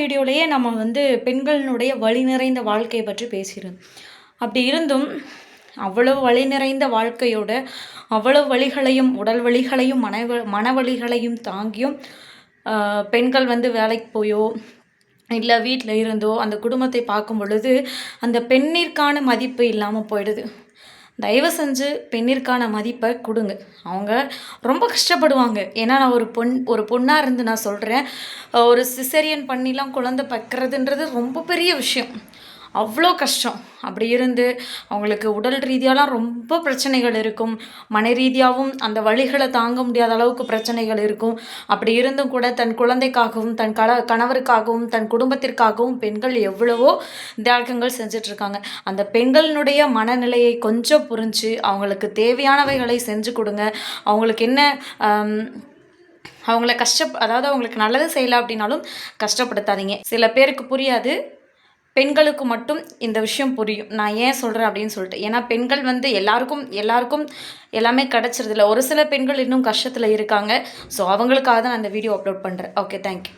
வீடியோலேயே நம்ம வந்து பெண்களினுடைய வழி நிறைந்த வாழ்க்கையை பற்றி பேசுகிறோம் அப்படி இருந்தும் அவ்வளவு வழி நிறைந்த வாழ்க்கையோட அவ்வளவு வழிகளையும் உடல் வழிகளையும் மன மன வழிகளையும் தாங்கியும் பெண்கள் வந்து வேலைக்கு போயோ இல்லை வீட்டில் இருந்தோ அந்த குடும்பத்தை பார்க்கும் பொழுது அந்த பெண்ணிற்கான மதிப்பு இல்லாமல் போயிடுது. தயவு செஞ்சு பெண்ணிற்கான மதிப்பை கொடுங்க. அவங்க ரொம்ப கஷ்டப்படுவாங்க. ஏன்னா நான் ஒரு பொன் ஒரு பொண்ணாக இருந்து நான் சொல்கிறேன் ஒரு சிசரியன் பண்ணிலாம் குழந்தை பக்கிறதுன்றது ரொம்ப பெரிய விஷயம். அவ்வளோ கஷ்டம். அப்படி இருந்து அவங்களுக்கு உடல் ரீதியாலாம் ரொம்ப பிரச்சனைகள் இருக்கும். மன ரீதியாகவும் அந்த வழிகளை தாங்க முடியாத அளவுக்கு பிரச்சனைகள் இருக்கும். அப்படி இருந்தும் கூட தன் குழந்தைக்காகவும் தன் கல கணவருக்காகவும் தன் குடும்பத்திற்காகவும் பெண்கள் எவ்வளவோ தியாகங்கள் செஞ்சிட்ருக்காங்க. அந்த பெண்களினுடைய மனநிலையை கொஞ்சம் புரிஞ்சு அவங்களுக்கு தேவையானவைகளை செஞ்சு கொடுங்க. அவங்களுக்கு என்ன அவங்கள கஷ்ட அதாவது அவங்களுக்கு நல்லது செய்யலை அப்படின்னாலும் கஷ்டப்படுத்தாதீங்க. சில பேருக்கு புரியாது. பெண்களுக்கு மட்டும் இந்த விஷயம் புரியும். நான் ஏன் சொல்கிறேன் அப்படின்னு சொல்லிட்டு. ஏன்னா பெண்கள் வந்து எல்லாருக்கும் எல்லாருக்கும் எல்லாமே கிடச்சிருதில்ல. ஒரு சில பெண்கள் இன்னும் கஷ்டத்தில் இருக்காங்க. ஸோ அவங்களுக்காக தான் நான் இந்த வீடியோ அப்லோட் பண்ணுறேன் ஓகே தேங்க்யூ